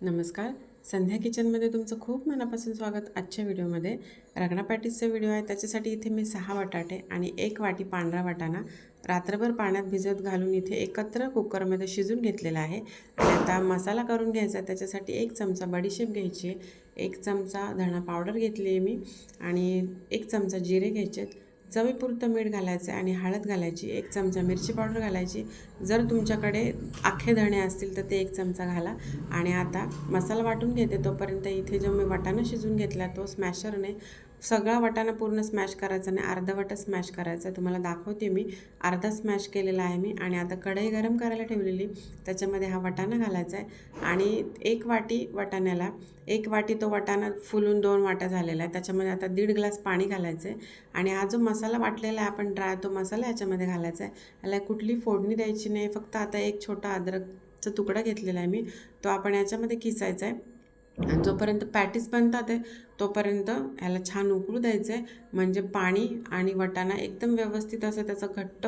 नमस्कार. संध्या किचनमध्ये तुमचं खूप मनापासून स्वागत आजच्या व्हिडिओमध्ये. रगडा पॅटीसचा व्हिडिओ आहे त्याच्यासाठी इथे मी सहा बटाटे आणि एक वाटी पांढरा वाटाणा रात्रभर पाण्यात भिजत घालून इथे एकत्र कुकरमध्ये शिजून घेतलेला आहे. आणि आता मसाला करून घ्यायचा त्याच्यासाठी एक चमचा बडीशेप घ्यायची आहे एक चमचा धणा पावडर घेतली आहे मी आणि एक चमचा जिरे घ्यायचे आहेत. चवीपुरतं मीठ घालायचं आहे आणि हळद घालायची एक चमचा मिरची पावडर घालायची. जर तुमच्याकडे आखे धणे असतील तर ते एक चमचा घाला. आणि आता मसाला वाटून घेते तोपर्यंत इथे जो मी वाटाणा शिजून घेतला तो स्मॅशरने सगळा वाटाणा पूर्ण स्मॅश करायचा आणि अर्धा वाटा स्मॅश करायचा. तुम्हाला दाखवते मी. अर्धा स्मॅश केलेला आहे मी आणि आता कढई गरम करायला ठेवलेली. त्याच्यामध्ये हा वाटाणा घालायचा आहे आणि एक वाटी वाटाण्याला एक वाटी तो वाटाणा फुलून दोन वाट्या झालेला आहे. त्याच्यामध्ये आता दीड ग्लास पाणी घालायचं आहे आणि हा जो मसाला वाटलेला आहे आपण ड्राय तो मसाला याच्यामध्ये घालायचा आहे. याला कुठली फोडणी द्यायची नाही. फक्त आता एक छोटा अद्रकचा तुकडा घेतलेला आहे मी. तो आपण याच्यामध्ये किसायचा आहे. आणि जोपर्यंत पॅटीस बनतात आहे तोपर्यंत ह्याला छान उकळू द्यायचं आहे म्हणजे पाणी आणि वटाणा एकदम व्यवस्थित असं त्याचं घट्ट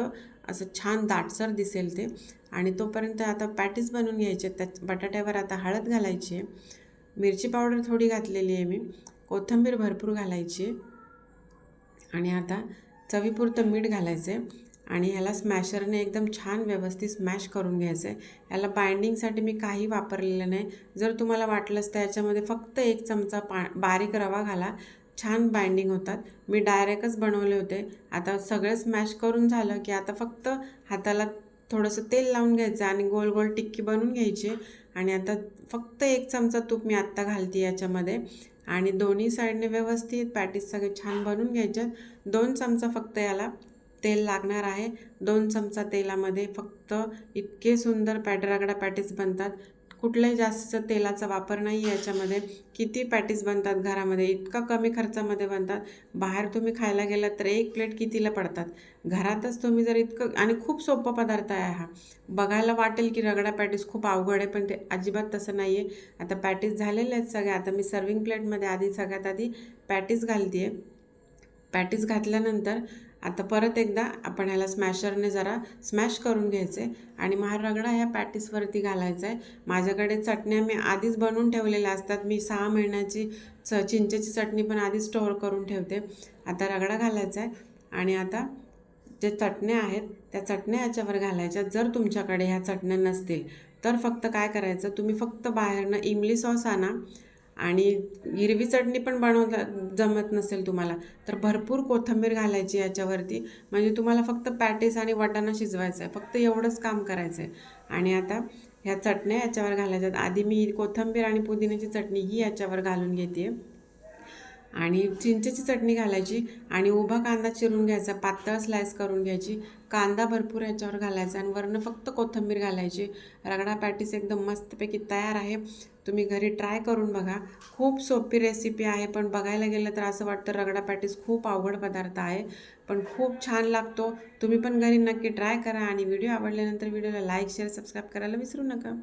असं छान दाटसर दिसेल ते. आणि तोपर्यंत आता पॅटीस बनवून घ्यायचे. त्या बटाट्यावर आता हळद घालायची आहे. मिरची पावडर थोडी घातलेली आहे मी. कोथिंबीर भरपूर घालायची आणि आता चवीपुरतं मीठ घालायचं आहे आणि ह्याला स्मॅशरने एकदम छान व्यवस्थित स्मॅश करून घ्यायचं आहे याला बाइंडिंगसाठी मी काही वापरलेलं नाही. जर तुम्हाला वाटलंच तर याच्यामध्ये फक्त एक चमचा पा बारीक रवा घाला. छान बाइंडिंग होतात. मी डायरेक्टच बनवले होते. आता सगळं स्मॅश करून झालं की आता फक्त हाताला थोडंसं तेल लावून घ्यायचं आणि गोल गोल टिक्की बनवून घ्यायची. आणि आता फक्त एक चमचा तूप मी आत्ता घालते याच्यामध्ये. आणि दोन्ही साईडने व्यवस्थित पॅटीस सगळे छान बनवून घ्यायच्यात दोन चमचा फक्त याला. तेल लागणार आहे. दोन चमचा तेलामध्ये फक्त इतके सुंदर पॅटरागडा पॅटीस बनतात. कुठल्याही जास्तीचा तेलाचा वापर नाही आहे याच्यामध्ये. किती पॅटीस बनतात घरामध्ये? इतका कमी खर्चामध्ये बनतात. बाहेर तुम्ही खायला गेलात तर एक प्लेट कितीला पडतात? घरातच तुम्ही जर इतकं आणि खूप सोपा पदार्थ आहे हा. बघायला वाटेल की रगडा पॅटीस खूप अवघड आहे पण ते अजिबात तसं नाही आहे आता पॅटीस झालेले आहेत सगळ्या आता मी सर्विंग प्लेटमध्ये आधी सगळ्यात आधी पॅटीस घालते आहे पॅटीस घातल्यानंतर आता परत एकदा आपण ह्याला स्मॅशरने जरा स्मॅश करून घ्यायचे आणि महारगडा ह्या पॅटीसवरती घालायचा आहे माझ्याकडे चटण्या मी आधीच बनवून ठेवलेल्या असतात. मी सहा महिन्याची च चिंचेची चटणी पण आधीच स्टोअर करून ठेवते. आता रगडा घालायचा आहे आणि आता जे चटण्या आहेत त्या चटण्या याच्यावर घालायच्या. जर तुमच्याकडे ह्या चटण्या नसतील तर फक्त काय करायचं? तुम्ही फक्त बाहेरनं इमली सॉस आणा. आणि हिरवी चटणी पण बनवता जमत नसेल तुम्हाला तर भरपूर कोथिंबीर घालायची याच्यावरती. म्हणजे तुम्हाला फक्त पॅटीस आणि वाटाणा शिजवायचं आहे फक्त एवढंच काम करायचं आहे. आणि आता ह्या चटण्या याच्यावर घालायच्यात आधी मी कोथिंबीर आणि पुदिन्याची चटणी ही याच्यावर घालून घेते. आणि चिंचेची चटणी घालायची आणि उभा कांदा चिरून घ्यायचा पातळ स्लाइस करून घ्यायची. कांदा भरपूर याच्यावर घालायचा आणि वरनं फक्त कोथिंबीर घालायची. रगडा पॅटीस एकदम मस्तपैकी तयार आहे. तुम्ही घरी ट्राय करून बघा. खूप सोपी रेसिपी आहे पण बघायला गेलं तर असं वाटतं रगडा पॅटीस खूप अवघड पदार्थ आहे. पण खूप छान लागतो. तुम्ही पण घरी नक्की ट्राय करा आणि व्हिडिओ आवडल्यानंतर व्हिडिओला लाईक शेअर सबस्क्राईब करायला विसरू नका.